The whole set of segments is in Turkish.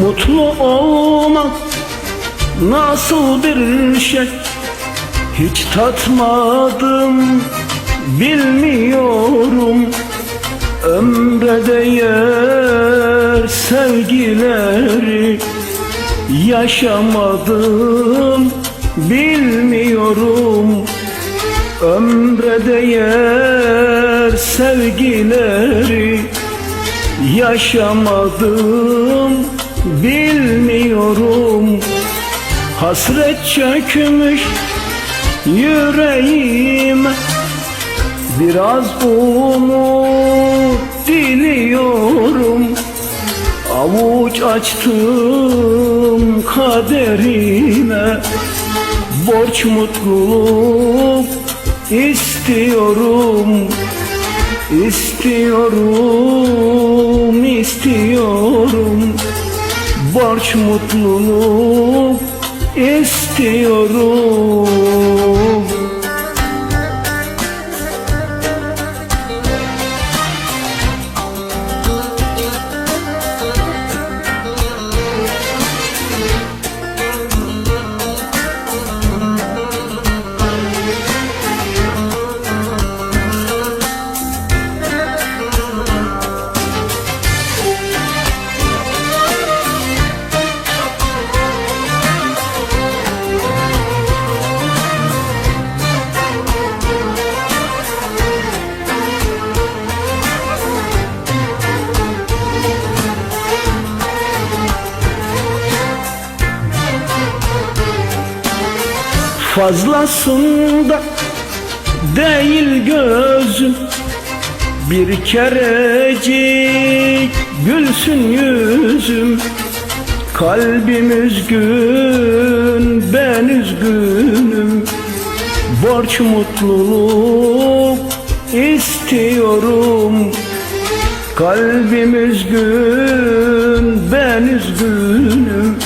Mutlu olmak nasıl bir şey? Hiç tatmadım bilmiyorum. Ömre değer sevgileri Yaşamadım bilmiyorum. Ömre değer sevgileri Yaşamadım bilmiyorum. Hasret çökmüş yüreğime. Biraz umut diliyorum. Avuç açtım kaderime. Borç mutluluk istiyorum. İstiyorum, istiyorum Borç mutluluk istiyorum Fazlasında değil gözüm. Bir kerecik gülsün yüzüm. Kalbim üzgün ben üzgünüm. Borç mutluluk istiyorum. Kalbim üzgün ben üzgünüm.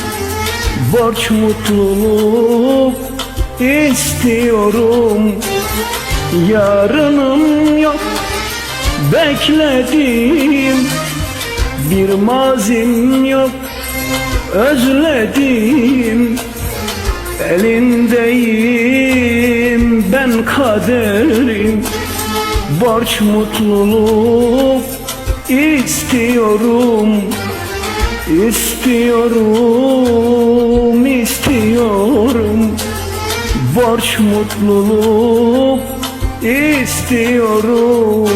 Borç mutluluk istiyorum. Yarınım yok bekledim Bir mazim yok. Özledim Elindeyim. Ben kaderim Borç mutluluk istiyorum. İstiyorum, Borç mutluluk istiyorum